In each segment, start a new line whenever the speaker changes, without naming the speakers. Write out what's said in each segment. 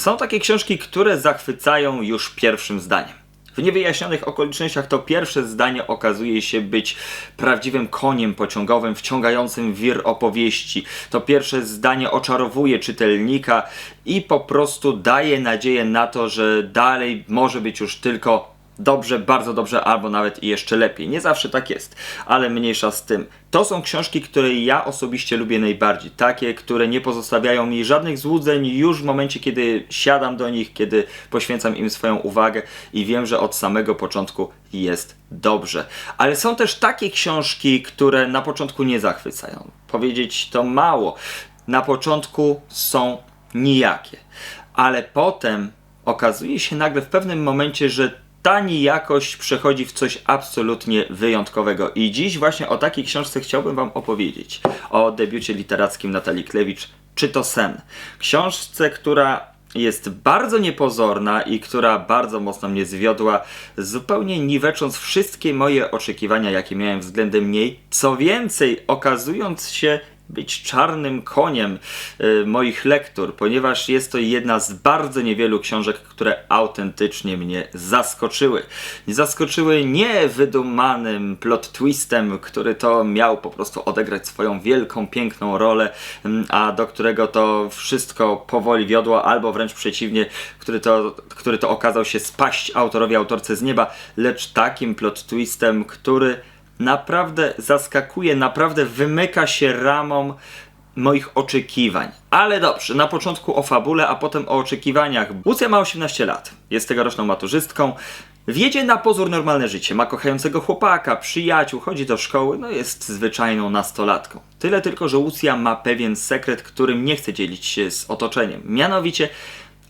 Są takie książki, które zachwycają już pierwszym zdaniem. W niewyjaśnionych okolicznościach to pierwsze zdanie okazuje się być prawdziwym koniem pociągowym, wciągającym wir opowieści. To pierwsze zdanie oczarowuje czytelnika i po prostu daje nadzieję na to, że dalej może być już tylko dobrze, bardzo dobrze, albo nawet i jeszcze lepiej. Nie zawsze tak jest, ale mniejsza z tym. To są książki, które ja osobiście lubię najbardziej. Takie, które nie pozostawiają mi żadnych złudzeń już w momencie, kiedy siadam do nich, kiedy poświęcam im swoją uwagę i wiem, że od samego początku jest dobrze. Ale są też takie książki, które na początku nie zachwycają. Powiedzieć to mało. Na początku są nijakie, ale potem okazuje się nagle w pewnym momencie, że ta nijakość przechodzi w coś absolutnie wyjątkowego. I dziś właśnie o takiej książce chciałbym Wam opowiedzieć. O debiucie literackim Natalii Klewicz, Czy to sen? Książce, która jest bardzo niepozorna i która bardzo mocno mnie zwiodła, zupełnie niwecząc wszystkie moje oczekiwania, jakie miałem względem niej. Co więcej, okazując się być czarnym koniem y, moich lektur, ponieważ jest to jedna z bardzo niewielu książek, które autentycznie mnie zaskoczyły. Zaskoczyły nie wydumanym plot twistem, który to miał po prostu odegrać swoją wielką, piękną rolę, mm, a do którego to wszystko powoli wiodło, albo wręcz przeciwnie, który to, który to okazał się spaść autorowi, autorce z nieba, lecz takim plot twistem, który naprawdę zaskakuje, naprawdę wymyka się ramą moich oczekiwań. Ale dobrze, na początku o fabule, a potem o oczekiwaniach. Lucja ma 18 lat, jest tegoroczną maturzystką, wiedzie na pozór normalne życie, ma kochającego chłopaka, przyjaciół, chodzi do szkoły, no jest zwyczajną nastolatką. Tyle tylko, że Lucja ma pewien sekret, którym nie chce dzielić się z otoczeniem. Mianowicie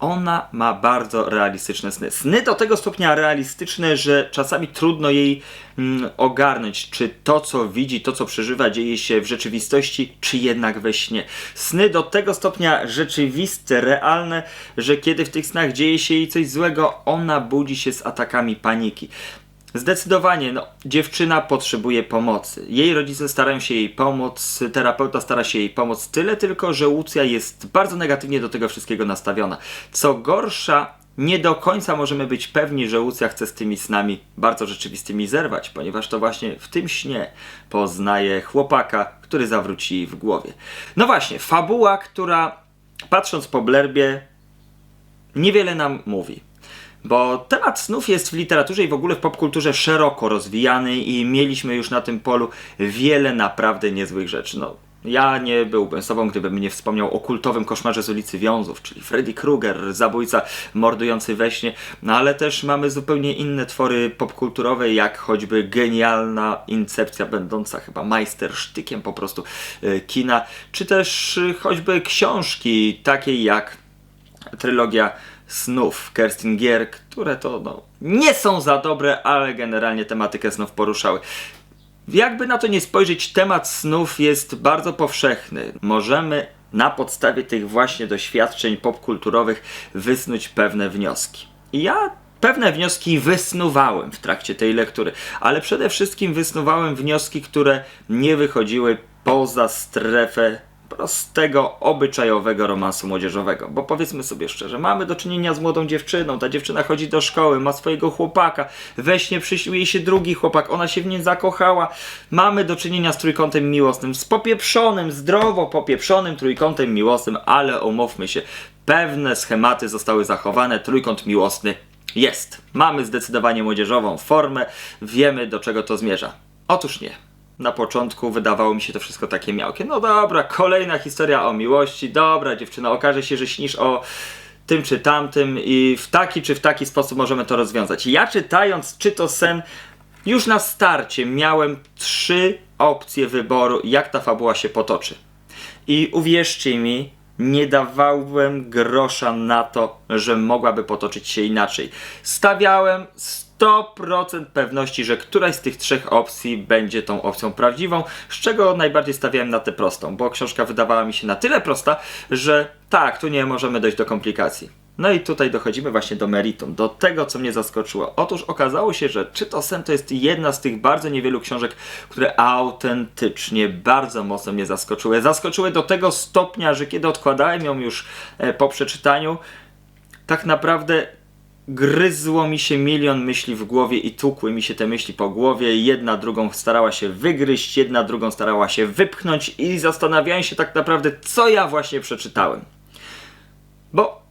ona ma bardzo realistyczne sny. Sny do tego stopnia realistyczne, że czasami trudno jej mm, ogarnąć, czy to, co widzi, to, co przeżywa, dzieje się w rzeczywistości, czy jednak we śnie. Sny do tego stopnia rzeczywiste, realne, że kiedy w tych snach dzieje się jej coś złego, ona budzi się z atakami paniki. Zdecydowanie, no, dziewczyna potrzebuje pomocy. Jej rodzice starają się jej pomóc, terapeuta stara się jej pomóc, tyle tylko, że Łucja jest bardzo negatywnie do tego wszystkiego nastawiona. Co gorsza, nie do końca możemy być pewni, że Łucja chce z tymi snami bardzo rzeczywistymi zerwać, ponieważ to właśnie w tym śnie poznaje chłopaka, który zawróci jej w głowie. No właśnie, fabuła, która patrząc po blerbie, niewiele nam mówi. Bo temat snów jest w literaturze i w ogóle w popkulturze szeroko rozwijany i mieliśmy już na tym polu wiele naprawdę niezłych rzeczy. No, ja nie byłbym sobą, gdybym nie wspomniał o kultowym koszmarze z ulicy Wiązów, czyli Freddy Krueger, zabójca mordujący we śnie, no ale też mamy zupełnie inne twory popkulturowe, jak choćby genialna incepcja będąca chyba majstersztykiem po prostu e, kina, czy też e, choćby książki takiej jak trylogia snów Kerstin Gier, które to no, nie są za dobre, ale generalnie tematykę snów poruszały. Jakby na to nie spojrzeć, temat snów jest bardzo powszechny. Możemy na podstawie tych właśnie doświadczeń popkulturowych wysnuć pewne wnioski. I ja pewne wnioski wysnuwałem w trakcie tej lektury, ale przede wszystkim wysnuwałem wnioski, które nie wychodziły poza strefę prostego, obyczajowego romansu młodzieżowego. Bo powiedzmy sobie szczerze, mamy do czynienia z młodą dziewczyną, ta dziewczyna chodzi do szkoły, ma swojego chłopaka, we śnie przyśnił jej się drugi chłopak, ona się w nim zakochała. Mamy do czynienia z trójkątem miłosnym, z popieprzonym, zdrowo popieprzonym trójkątem miłosnym, ale umówmy się, pewne schematy zostały zachowane, trójkąt miłosny jest. Mamy zdecydowanie młodzieżową formę, wiemy do czego to zmierza. Otóż nie. Na początku wydawało mi się to wszystko takie miałkie. No dobra, kolejna historia o miłości. Dobra, dziewczyna, okaże się, że śnisz o tym czy tamtym i w taki czy w taki sposób możemy to rozwiązać. Ja czytając, czy to sen, już na starcie miałem trzy opcje wyboru, jak ta fabuła się potoczy. I uwierzcie mi, nie dawałem grosza na to, że mogłaby potoczyć się inaczej. Stawiałem 100% pewności, że któraś z tych trzech opcji będzie tą opcją prawdziwą, z czego najbardziej stawiałem na tę prostą, bo książka wydawała mi się na tyle prosta, że tak, tu nie możemy dojść do komplikacji. No i tutaj dochodzimy właśnie do meritum, do tego, co mnie zaskoczyło. Otóż okazało się, że Czy to sen to jest jedna z tych bardzo niewielu książek, które autentycznie bardzo mocno mnie zaskoczyły. Zaskoczyły do tego stopnia, że kiedy odkładałem ją już e, po przeczytaniu, tak naprawdę gryzło mi się milion myśli w głowie i tłukły mi się te myśli po głowie. Jedna drugą starała się wygryźć, jedna drugą starała się wypchnąć i zastanawiałem się tak naprawdę, co ja właśnie przeczytałem. Bo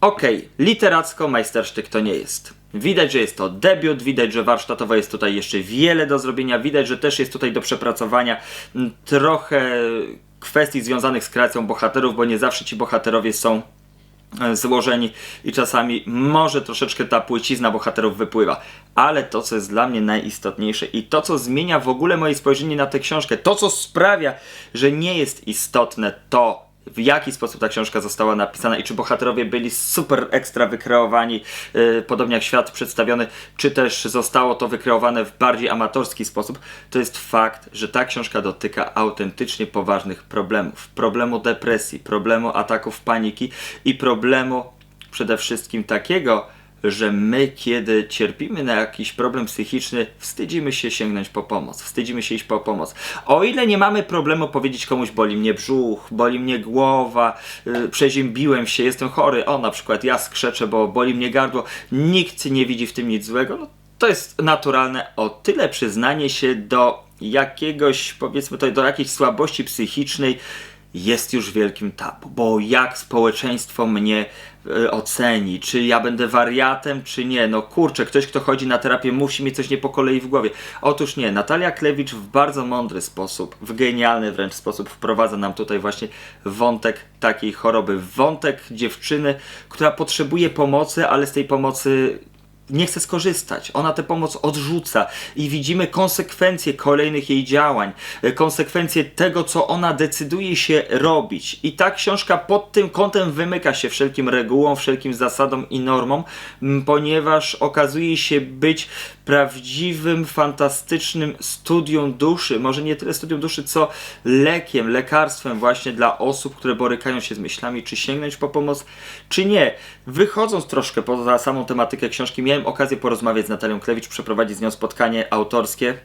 okej, literacko majstersztyk to nie jest. Widać, że jest to debiut, widać, że warsztatowo jest tutaj jeszcze wiele do zrobienia, widać, że też jest tutaj do przepracowania mm, trochę kwestii związanych z kreacją bohaterów, bo nie zawsze ci bohaterowie są złożeni i czasami może troszeczkę ta płycizna bohaterów wypływa. Ale to, co jest dla mnie najistotniejsze i to, co zmienia w ogóle moje spojrzenie na tę książkę, to, co sprawia, że nie jest istotne to, w jaki sposób ta książka została napisana i czy bohaterowie byli super ekstra wykreowani, yy, podobnie jak świat przedstawiony, czy też zostało to wykreowane w bardziej amatorski sposób, to jest fakt, że ta książka dotyka autentycznie poważnych problemów. Problemu depresji, problemu ataków paniki i problemu przede wszystkim takiego, że my, kiedy cierpimy na jakiś problem psychiczny, wstydzimy się sięgnąć po pomoc, wstydzimy się iść po pomoc. O ile nie mamy problemu powiedzieć komuś, boli mnie brzuch, boli mnie głowa, yy, przeziębiłem się, jestem chory, o na przykład ja skrzeczę, bo boli mnie gardło, nikt nie widzi w tym nic złego, no to jest naturalne o tyle przyznanie się do jakiegoś, powiedzmy do jakiejś słabości psychicznej, jest już wielkim tabu, bo jak społeczeństwo mnie oceni, czy ja będę wariatem, czy nie. No kurczę, ktoś, kto chodzi na terapię, musi mieć coś nie po kolei w głowie. Otóż nie, Natalia Klewicz w bardzo mądry sposób, w genialny wręcz sposób wprowadza nam tutaj właśnie wątek takiej choroby. Wątek dziewczyny, która potrzebuje pomocy, ale z tej pomocy nie chce skorzystać. Ona tę pomoc odrzuca i widzimy konsekwencje kolejnych jej działań, e, konsekwencje tego, co ona decyduje się robić. I ta książka pod tym kątem wymyka się wszelkim regułom, wszelkim zasadom i normom, ponieważ okazuje się być prawdziwym, fantastycznym studium duszy. Może nie tyle studium duszy, co lekiem, lekarstwem właśnie dla osób, które borykają się z myślami, czy sięgnąć po pomoc, czy nie. Wychodząc troszkę poza samą tematykę książki, miałem okazję porozmawiać z Natalią Klewicz, przeprowadzić z nią spotkanie autorskie.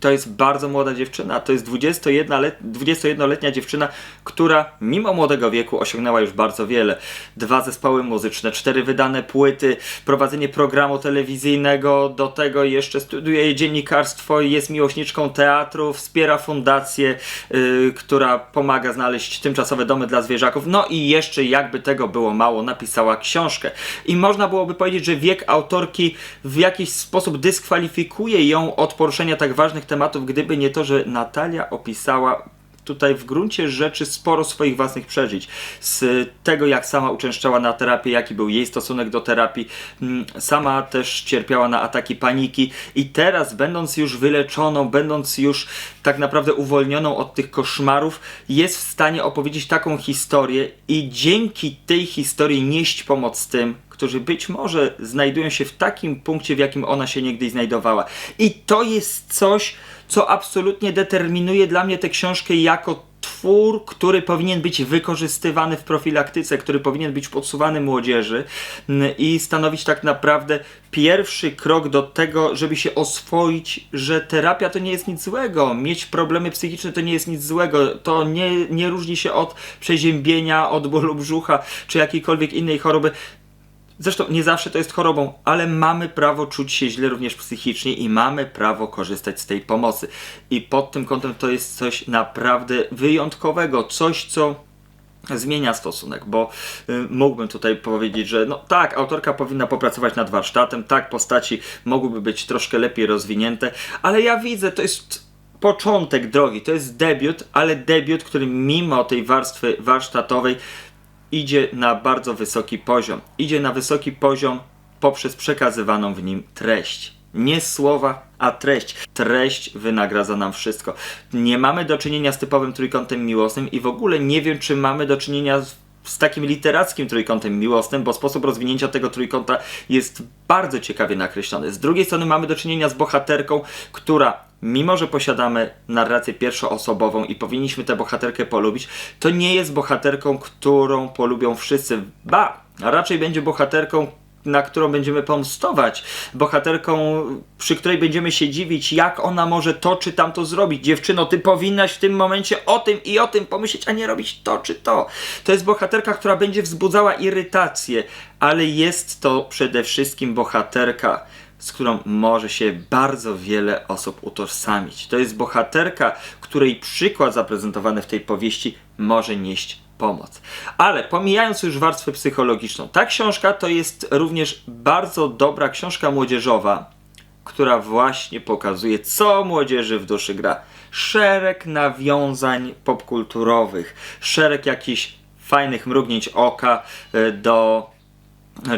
To jest bardzo młoda dziewczyna, to jest 21-let, 21-letnia dziewczyna, która mimo młodego wieku osiągnęła już bardzo wiele. Dwa zespoły muzyczne, cztery wydane płyty, prowadzenie programu telewizyjnego, do tego jeszcze studiuje dziennikarstwo, jest miłośniczką teatru, wspiera fundację, yy, która pomaga znaleźć tymczasowe domy dla zwierzaków. No i jeszcze jakby tego było mało, napisała książkę. I można byłoby powiedzieć, że wiek autorki w jakiś sposób dyskwalifikuje ją od poruszenia tak ważnych tematów, gdyby nie to, że Natalia opisała tutaj w gruncie rzeczy sporo swoich własnych przeżyć. Z tego, jak sama uczęszczała na terapię, jaki był jej stosunek do terapii. Mm, Sama też cierpiała na ataki paniki i teraz, będąc już wyleczoną, będąc już tak naprawdę uwolnioną od tych koszmarów, jest w stanie opowiedzieć taką historię i dzięki tej historii nieść pomoc tym, którzy być może znajdują się w takim punkcie, w jakim ona się niegdyś znajdowała. I to jest coś, co absolutnie determinuje dla mnie tę książkę jako twór, który powinien być wykorzystywany w profilaktyce, który powinien być podsuwany młodzieży mm, i stanowić tak naprawdę pierwszy krok do tego, żeby się oswoić, że terapia to nie jest nic złego, mieć problemy psychiczne to nie jest nic złego, to nie, nie różni się od przeziębienia, od bólu brzucha czy jakiejkolwiek innej choroby. Zresztą nie zawsze to jest chorobą, ale mamy prawo czuć się źle również psychicznie i mamy prawo korzystać z tej pomocy. I pod tym kątem to jest coś naprawdę wyjątkowego, coś co zmienia stosunek, bo y, mógłbym tutaj powiedzieć, że no tak, autorka powinna popracować nad warsztatem, tak, postaci mogłyby być troszkę lepiej rozwinięte, ale ja widzę, to jest początek drogi, to jest debiut, ale debiut, który mimo tej warstwy warsztatowej idzie na bardzo wysoki poziom. Idzie na wysoki poziom poprzez przekazywaną w nim treść. Nie słowa, a treść. Treść wynagradza nam wszystko. Nie mamy do czynienia z typowym trójkątem miłosnym i w ogóle nie wiem, czy mamy do czynienia z, z takim literackim trójkątem miłosnym, bo sposób rozwinięcia tego trójkąta jest bardzo ciekawie nakreślony. Z drugiej strony mamy do czynienia z bohaterką, która mimo że posiadamy narrację pierwszoosobową i powinniśmy tę bohaterkę polubić, to nie jest bohaterką, którą polubią wszyscy. Ba, a raczej będzie bohaterką, na którą będziemy pomstować, bohaterką, przy której będziemy się dziwić, jak ona może to czy tamto zrobić. Dziewczyno, ty powinnaś w tym momencie o tym i o tym pomyśleć, a nie robić to czy to. To jest bohaterka, która będzie wzbudzała irytację, ale jest to przede wszystkim bohaterka, z którą może się bardzo wiele osób utożsamić. To jest bohaterka, której przykład zaprezentowany w tej powieści może nieść pomoc. Ale pomijając już warstwę psychologiczną, ta książka to jest również bardzo dobra książka młodzieżowa, która właśnie pokazuje, co młodzieży w duszy gra. Szereg nawiązań popkulturowych, szereg jakichś fajnych mrugnięć oka e, do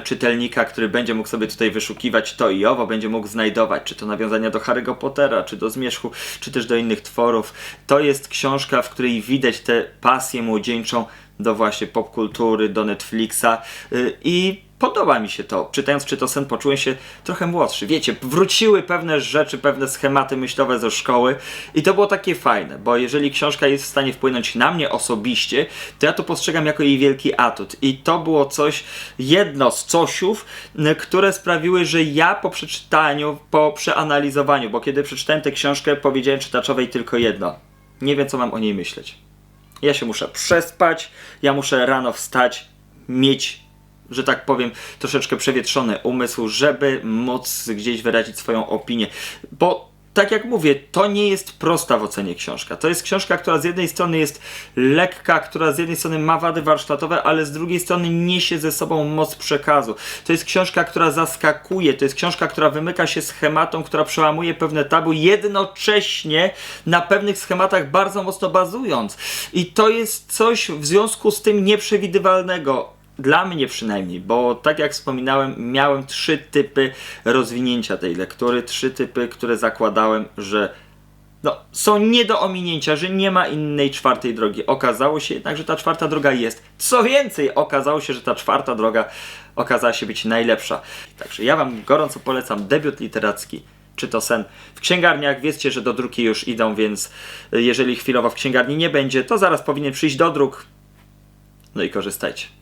czytelnika, który będzie mógł sobie tutaj wyszukiwać to i owo, będzie mógł znajdować, czy to nawiązania do Harry'ego Pottera, czy do Zmierzchu, czy też do innych tworów. To jest książka, w której widać tę pasję młodzieńczą do właśnie popkultury, do Netflixa yy, i podoba mi się to. Czytając Czy to sen poczułem się trochę młodszy. Wiecie, wróciły pewne rzeczy, pewne schematy myślowe ze szkoły i to było takie fajne, bo jeżeli książka jest w stanie wpłynąć na mnie osobiście, to ja to postrzegam jako jej wielki atut. I to było coś, jedno z cosiów, które sprawiły, że ja po przeczytaniu, po przeanalizowaniu, bo kiedy przeczytałem tę książkę, powiedziałem czytaczowej tylko jedno. Nie wiem, co mam o niej myśleć. Ja się muszę przespać, ja muszę rano wstać, mieć że tak powiem, troszeczkę przewietrzony umysł, żeby móc gdzieś wyrazić swoją opinię. Bo tak jak mówię, to nie jest prosta w ocenie książka. To jest książka, która z jednej strony jest lekka, która z jednej strony ma wady warsztatowe, ale z drugiej strony niesie ze sobą moc przekazu. To jest książka, która zaskakuje, to jest książka, która wymyka się schematom, która przełamuje pewne tabu, jednocześnie na pewnych schematach bardzo mocno bazując. I to jest coś w związku z tym nieprzewidywalnego dla mnie przynajmniej, bo tak jak wspominałem, miałem trzy typy rozwinięcia tej lektury, trzy typy, które zakładałem, że no, są nie do ominięcia, że nie ma innej czwartej drogi. Okazało się jednak, że ta czwarta droga jest. Co więcej, okazało się, że ta czwarta droga okazała się być najlepsza. Także ja Wam gorąco polecam debiut literacki. Czy to sen w księgarniach? Wiedzcie, że do druki już idą, więc jeżeli chwilowo w księgarni nie będzie, to zaraz powinien przyjść do druk. No i korzystajcie.